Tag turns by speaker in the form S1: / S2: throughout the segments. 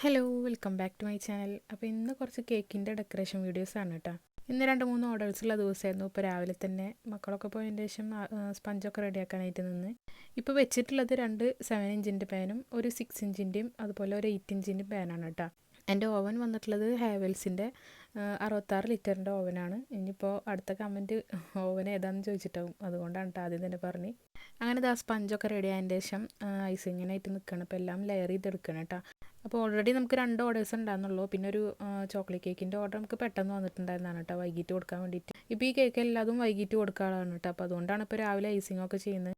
S1: Hello welcome back to my channel അപ്പോൾ ഇന്ന് കുറച്ച് കേക്കിന്റെ ഡെക്കറേഷൻ വീഡിയോസ് ആണ് കേട്ടോ ഇന്ന് രണ്ട് മൂന്ന് ഓർഡേഴ്സ് ഉള്ള ദിവസമായിരുന്നു. ഇപ്പോൾ രാവിലെ തന്നെ മക്കളൊക്കെ പോയതിന് ശേഷം സ്പഞ്ചൊക്കെ റെഡിയാക്കാനായിട്ട് നിന്ന്. ഇപ്പോൾ വെച്ചിട്ടുള്ളത് രണ്ട് സെവൻ ഇഞ്ചിന്റെ പാനും ഒരു സിക്സ് ഇഞ്ചിന്റെയും അതുപോലെ ഒരു എയ്റ്റ് ഇഞ്ചിന്റെയും പാനാണ് കേട്ടോ എന്റെ ഓവൻ വന്നിട്ടുള്ളത് ഹാവൽസിന്റെ അറുപത്താറ് ലിറ്ററിന്റെ ഓവനാണ് ഇനിയിപ്പോൾ അടുത്ത കമന്റ് ഓവൻ ഏതാണെന്ന് ചോദിച്ചിട്ടാവും. അതുകൊണ്ടാണ് കേട്ടോ ആദ്യം തന്നെ പറഞ്ഞ്. അങ്ങനെ ദാ സ്പഞ്ചൊക്കെ റെഡി ആയതിന്റെ ശേഷം ഐസിങ്ങിനായിട്ട് നിൽക്കണം അപ്പോൾ എല്ലാം ലെയർ ചെയ്തെടുക്കണം കേട്ടോ അപ്പോൾ ഓൾറെഡി നമുക്ക് രണ്ട് ഓർഡേഴ്സ് ഉണ്ടായിരുന്നുള്ളൂ. പിന്നെ ഒരു ചോക്ലേറ്റ് കേക്കിന്റെ ഓർഡർ നമുക്ക് പെട്ടെന്ന് വന്നിട്ടുണ്ടായിരുന്നാണ് കേട്ടോ വൈകിട്ട് കൊടുക്കാൻ വേണ്ടിയിട്ട്. ഇപ്പോൾ ഈ കേക്ക് എല്ലാതും വൈകിട്ട് കൊടുക്കാറാണ് കേട്ടോ. അപ്പോൾ അതുകൊണ്ടാണ് ഇപ്പോൾ രാവിലെ ഐസിങ് ഒക്കെ ചെയ്യുന്നത്.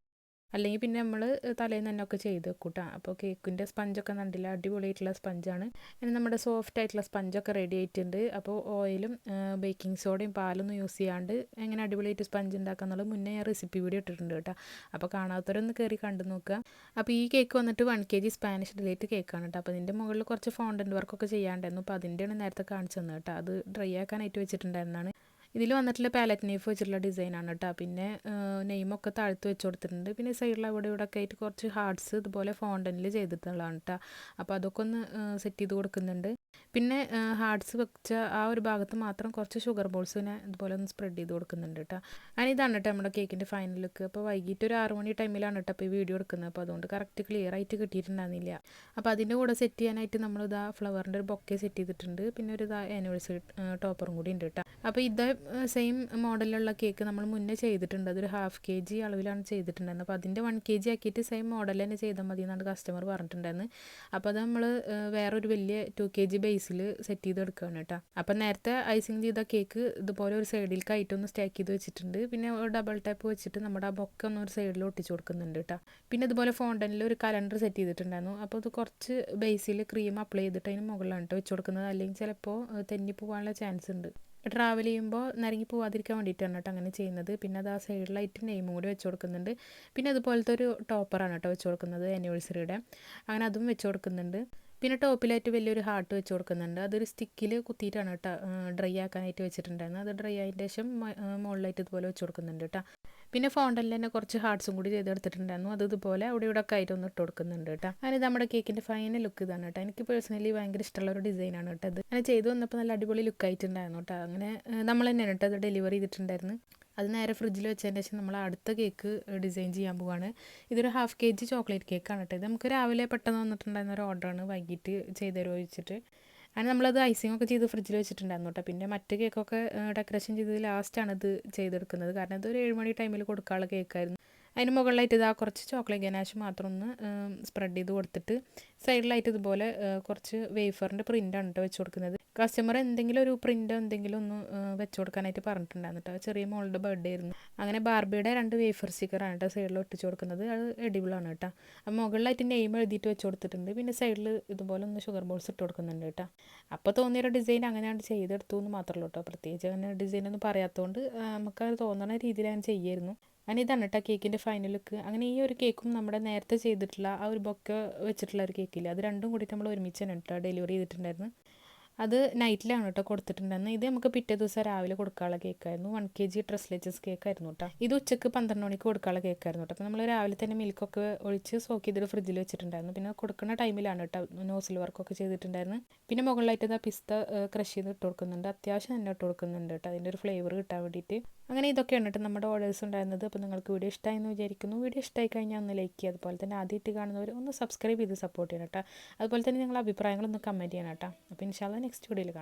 S1: അല്ലെങ്കിൽ പിന്നെ നമ്മൾ തലേന്ന് തന്നെ ഒക്കെ ചെയ്ത് വെക്കൂട്ടാ. അപ്പോൾ കേക്കിന്റെ സ്പഞ്ചൊക്കെ കണ്ടില്ല അടിപൊളിയായിട്ടുള്ള സ്പഞ്ചാണ്. ഇനി നമ്മുടെ സോഫ്റ്റ് ആയിട്ടുള്ള സ്പഞ്ചൊക്കെ റെഡി ആയിട്ടുണ്ട്. അപ്പോൾ ഓയിലും ബേക്കിംഗ് സോഡയും പാലൊന്നും യൂസ് ചെയ്യാണ്ട് എങ്ങനെ അടിപൊളിയായിട്ട് സ്പഞ്ച് ഉണ്ടാക്കുക എന്നുള്ളത് മുന്നേ ഞാൻ റെസിപ്പി വീഡിയോ ഇട്ടിട്ടുണ്ട് കേട്ടോ. അപ്പോൾ കാണാത്തവരൊന്ന് കയറി കണ്ടു നോക്കുക. അപ്പോൾ ഈ കേക്ക് വന്നിട്ട് one K G Spanish delight കേക്കാണ് കേട്ടോ. അപ്പോൾ ഇതിന്റെ മുകളിൽ കുറച്ച് ഫോണ്ടന്റ് വർക്കൊക്കെ ചെയ്യാണ്ടായിരുന്നു. അപ്പോൾ അതിന്റെയാണ് നേരത്തെ കാണിച്ചു തന്നത് കേട്ടോ. അത് ഡ്രൈ ആക്കാനായിട്ട് വെച്ചിട്ടുണ്ടായിരുന്നതാണ്. ഇതിൽ വന്നിട്ടുള്ള പാലറ്റ് നൈഫ് വെച്ചിട്ടുള്ള ഡിസൈനാണ് കേട്ടോ പിന്നെ നെയ്മൊക്കെ താഴ്ത്ത് വെച്ച് കൊടുത്തിട്ടുണ്ട് പിന്നെ സൈഡിൽ അവിടെ ഇവിടെ ഒക്കെ ആയിട്ട് കുറച്ച് ഹാർട്സ് ഇതുപോലെ ഫോണ്ടനിൽ ചെയ്തിട്ടുള്ളതാണ് കേട്ടോ അപ്പോൾ അതൊക്കെ ഒന്ന് സെറ്റ് ചെയ്ത് കൊടുക്കുന്നുണ്ട്. പിന്നെ ഹാർട്സ് വെച്ച ആ ഒരു ഭാഗത്ത് മാത്രം കുറച്ച് ഷുഗർ ബോൾസിനെ ഇതുപോലെ ഒന്ന് സ്പ്രെഡ് ചെയ്ത് കൊടുക്കുന്നുണ്ട് കേട്ടോ. ആൻഡ് ഇതാണ് കേട്ടോ നമ്മുടെ കേക്കിന്റെ ഫൈനൽ ലുക്ക് അപ്പോൾ വൈകിട്ട് ഒരു ആറ് മണി ടൈമിലാണ് കേട്ടോ അപ്പോൾ ഈ വീഡിയോ എടുക്കുന്നത്. അപ്പോൾ അതുകൊണ്ട് കറക്റ്റ് ക്ലിയർ ആയിട്ട് കിട്ടിയിട്ടുണ്ടായിരുന്നില്ല. അപ്പോൾ അതിന്റെ കൂടെ സെറ്റ് ചെയ്യാനായിട്ട് നമ്മൾ ഇതാ ഫ്ലവറിന്റെ ഒരു ബൊക്കെ സെറ്റ് ചെയ്തിട്ടുണ്ട്. പിന്നെ ഒരു ഇതാ ആനിവേഴ്സറി ടോപ്പറും കൂടി ഉണ്ട് കേട്ടോ. അപ്പോൾ ഇതേ സെയിം മോഡലിലുള്ള കേക്ക് നമ്മൾ മുന്നേ ചെയ്തിട്ടുണ്ട്. അതൊരു ഹാഫ് കെ ജി അളവിലാണ് ചെയ്തിട്ടുണ്ടായിരുന്നത്. അപ്പോൾ അതിന്റെ വൺ കെ ജി ആക്കിയിട്ട് സെയിം മോഡൽ തന്നെ ചെയ്താൽ മതി എന്നാണ് കസ്റ്റമർ പറഞ്ഞിട്ടുണ്ടായിരുന്നു അപ്പോൾ അത് നമ്മൾ വേറൊരു വലിയ ടു കെ ജി ബേസിൽ സെറ്റ് ചെയ്ത് എടുക്കുകയാണ് കേട്ടോ. അപ്പം നേരത്തെ ഐസിങ് ചെയ്ത കേക്ക് ഇതുപോലെ ഒരു സൈഡിലേക്ക് ഒന്ന് സ്റ്റാക്ക് ചെയ്ത് വെച്ചിട്ടുണ്ട്. പിന്നെ ഡബിൾ ടാപ്പ് വെച്ചിട്ട് നമ്മുടെ ആ ബൊക്കെ ഒന്ന് ഒരു സൈഡിൽ ഒട്ടിച്ച് കൊടുക്കുന്നുണ്ട് കേട്ടോ. പിന്നെ ഇതുപോലെ ഫോണ്ടനിൽ ഒരു കലണ്ടർ സെറ്റ് ചെയ്തിട്ടുണ്ടായിരുന്നു. അപ്പോൾ ഇത് കുറച്ച് ബേസിൽ ക്രീം അപ്ലൈ ചെയ്തിട്ട് അതിന് മുകളിലാണ് കേട്ടോ വെച്ച് കൊടുക്കുന്നത്. അല്ലെങ്കിൽ ചിലപ്പോൾ തെന്നി പോകാനുള്ള ചാൻസ് ഉണ്ട്. ട്രാവൽ ചെയ്യുമ്പോൾ നരങ്ങി പോവാതിരിക്കാൻ വേണ്ടിയിട്ടാണ് കേട്ടോ അങ്ങനെ ചെയ്യുന്നത്. പിന്നെ അത് ആ സൈഡിലായിട്ട് നെയിമും കൂടി വെച്ച് കൊടുക്കുന്നുണ്ട്. പിന്നെ അതുപോലത്തെ ഒരു ടോപ്പറാണ് കേട്ടോ വെച്ച് കൊടുക്കുന്നത് ആനിവേഴ്സറിയുടെ അങ്ങനെ അതും വെച്ച് കൊടുക്കുന്നുണ്ട്. പിന്നെ ടോപ്പിലായിട്ട് വലിയൊരു ഹാർട്ട് വെച്ച് കൊടുക്കുന്നുണ്ട്. അതൊരു സ്റ്റിക്കിൽ കുത്തിയിട്ടാണ് കേട്ടോ ഡ്രൈ ആക്കാനായിട്ട് വെച്ചിട്ടുണ്ടായിരുന്നത്. അത് ഡ്രൈ ആയതിന്റെ ശേഷം മുകളിലായിട്ട് ഇതുപോലെ വെച്ച് കൊടുക്കുന്നുണ്ട് കേട്ടോ പിന്നെ ഫോണ്ടനിൽ തന്നെ കുറച്ച് ഹാർട്ട്സും കൂടി ചെയ്തെടുത്തിട്ടുണ്ടായിരുന്നു. അത് ഇതുപോലെ അവിടെ ഇവിടെ ഒക്കെ ആയിട്ട് ഒന്ന് ഇട്ട് കൊടുക്കുന്നുണ്ട് കേട്ടോ അങ്ങനെ നമ്മുടെ കേക്കിന്റെ ഫൈനൽ ലുക്ക് ഇതാണ് കേട്ടോ എനിക്ക് പേഴ്സണലി ഭയങ്കര ഇഷ്ടമുള്ള ഒരു ഡിസൈനാണ് കേട്ടോ അത് അങ്ങനെ ചെയ്തു വന്നപ്പോൾ നല്ല അടിപൊളി ലുക്ക് ആയിട്ടുണ്ടായിരുന്നു കേട്ടോ അങ്ങനെ നമ്മൾ തന്നെയാണ് കേട്ടോ അത് ഡെലിവറി ചെയ്തിട്ടുണ്ടായിരുന്നു അത് നേരെ ഫ്രിഡ്ജിൽ വെച്ചതിന് ശേഷം നമ്മൾ അടുത്ത കേക്ക് ഡിസൈൻ ചെയ്യാൻ പോവാണ്. ഇതൊരു ഹാഫ് കെ ജി ചോക്ലേറ്റ് കേക്കാണ് കേട്ടോ ഇത് നമുക്ക് രാവിലെ പെട്ടെന്ന് വന്നിട്ടുണ്ടായിരുന്ന ഒരു ഓർഡറാണ് വൈകിട്ട് ചെയ്ത് തരുമോ ചോദിച്ചിട്ട്. അങ്ങനെ നമ്മളത് ഐസിംഗ് ഒക്കെ ചെയ്ത് ഫ്രിഡ്ജിൽ വെച്ചിട്ടുണ്ടായിരുന്നു കേട്ടോ പിന്നെ മറ്റ് കേക്കൊക്കെ ഡെക്കറേഷൻ ചെയ്തത് ലാസ്റ്റാണ് ഇത് ചെയ്തെടുക്കുന്നത്. കാരണം ഇതൊരു ഏഴ് മണി ടൈമിൽ കൊടുക്കാനുള്ള കേക്കായിരുന്നു അതിന് മുകളിലായിട്ട് ഇതാ കുറച്ച് ചോക്ലേറ്റ് ഗനാഷ് മാത്രം ഒന്ന് സ്പ്രെഡ് ചെയ്ത് കൊടുത്തിട്ട് സൈഡിലായിട്ട് ഇതുപോലെ കുറച്ച് വേഫറിന്റെ പ്രിന്റാണ് കേട്ടോ വെച്ച് കൊടുക്കുന്നത്. കസ്റ്റമർ എന്തെങ്കിലും ഒരു പ്രിന്റ് എന്തെങ്കിലും ഒന്ന് വെച്ച് കൊടുക്കാനായിട്ട് പറഞ്ഞിട്ടുണ്ടായിരുന്നു കേട്ടോ ചെറിയ മോളുടെ ബർത്ത്ഡേ ആയിരുന്നു. അങ്ങനെ ബാർബിയുടെ രണ്ട് വേഫർ സ്റ്റിക്കറാണ് കേട്ടോ സൈഡിൽ ഒട്ടിച്ച് കൊടുക്കുന്നത്. അത് എഡിബിളാണ് കേട്ടോ അപ്പോൾ മുകളിലായിട്ട് നെയിം എഴുതിയിട്ട് വെച്ച് കൊടുത്തിട്ടുണ്ട്. പിന്നെ സൈഡിൽ ഇതുപോലെ ഒന്ന് ഷുഗർ ബോൾസ് ഇട്ട് കൊടുക്കുന്നുണ്ട് കേട്ടോ അപ്പോൾ തോന്നിയൊരു ഡിസൈൻ അങ്ങനെയാണ് ചെയ്തെടുത്തു എന്ന് മാത്രമല്ല കേട്ടോ പ്രത്യേകിച്ച് അങ്ങനെ ഡിസൈൻ ഒന്നും പറയാത്തതുകൊണ്ട് നമുക്ക് തോന്നുന്ന രീതിയിൽ ചെയ്യായിരുന്നു. അങ്ങനെ ഇതാണ് കേട്ടോ കേക്കിന്റെ ഫൈനൽ ലുക്ക് അങ്ങനെ ഈ ഒരു കേക്കും നമ്മുടെ നേരത്തെ ചെയ്തിട്ടുള്ള ആ ഒരു ബൊക്കെ വെച്ചിട്ടുള്ള ഒരു കേക്കില്ല? അത് രണ്ടും കൂടിയിട്ട് നമ്മൾ ഒരുമിച്ച് തന്നെ കേട്ടോ ഡെലിവറി ചെയ്തിട്ടുണ്ടായിരുന്നു. അത് നൈറ്റിലാണ് കേട്ടോ കൊടുത്തിട്ടുണ്ടായിരുന്നത്. ഇത് നമുക്ക് പിറ്റേ ദിവസം രാവിലെ കൊടുക്കാനുള്ള കേക്കായിരുന്നു. വൺ കെ ജി ഡ്രസ്ലെച്ചസ് കേക്കായിരുന്നു കേട്ടോ ഇത് ഉച്ചയ്ക്ക് പന്ത്രണ്ട് മണിക്ക് കൊടുക്കാനുള്ള കേക്കായിരുന്നു കേട്ടോ അപ്പോൾ നമ്മൾ രാവിലെ തന്നെ മിൽക്കൊക്കെ ഒഴിച്ച് സോക്ക് ചെയ്തിട്ട് ഫ്രിഡ്ജിൽ വെച്ചിട്ടുണ്ടായിരുന്നു. പിന്നെ കൊടുക്കുന്ന ടൈമിലാണ് കേട്ടോ നോസിൽ വർക്കൊക്കെ ചെയ്തിട്ടുണ്ടായിരുന്നു പിന്നെ മുകളിലായിട്ട് ഇതാ പിസ്ത ക്രഷ് ചെയ്ത് ഇട്ട് കൊടുക്കുന്നുണ്ട്. അത്യാവശ്യം തന്നെ ഇട്ട് കൊടുക്കുന്നുണ്ട് കേട്ടോ അതിന്റെ ഒരു ഫ്ലേവർ കിട്ടാൻ വേണ്ടിയിട്ട്. അങ്ങനെ ഇതൊക്കെയാണ് കേട്ടോ നമ്മുടെ ഓർഡേഴ്സ് ഉണ്ടായിരുന്നത്. അപ്പോൾ നിങ്ങൾക്ക് വീഡിയോ ഇഷ്ടമായി എന്ന് വിചാരിക്കുന്നു. വീഡിയോ ഇഷ്ടമായി കഴിഞ്ഞാൽ ഒന്ന് ലൈക്ക് ചെയ്യുക. അതുപോലെ തന്നെ ആദ്യമായിട്ട് കാണുന്നവർ ഒന്ന് സബ്സ്ക്രൈബ് ചെയ്ത് സപ്പോർട്ട് ചെയ്യണം കേട്ടോ. അതുപോലെ തന്നെ നിങ്ങളുടെ അഭിപ്രായങ്ങളൊന്ന് കമന്റ് ചെയ്യണം കേട്ടോ. അപ്പോൾ ഇൻഷാല്ല നെക്സ്റ്റ് വീഡിയോയിൽ കാണാം.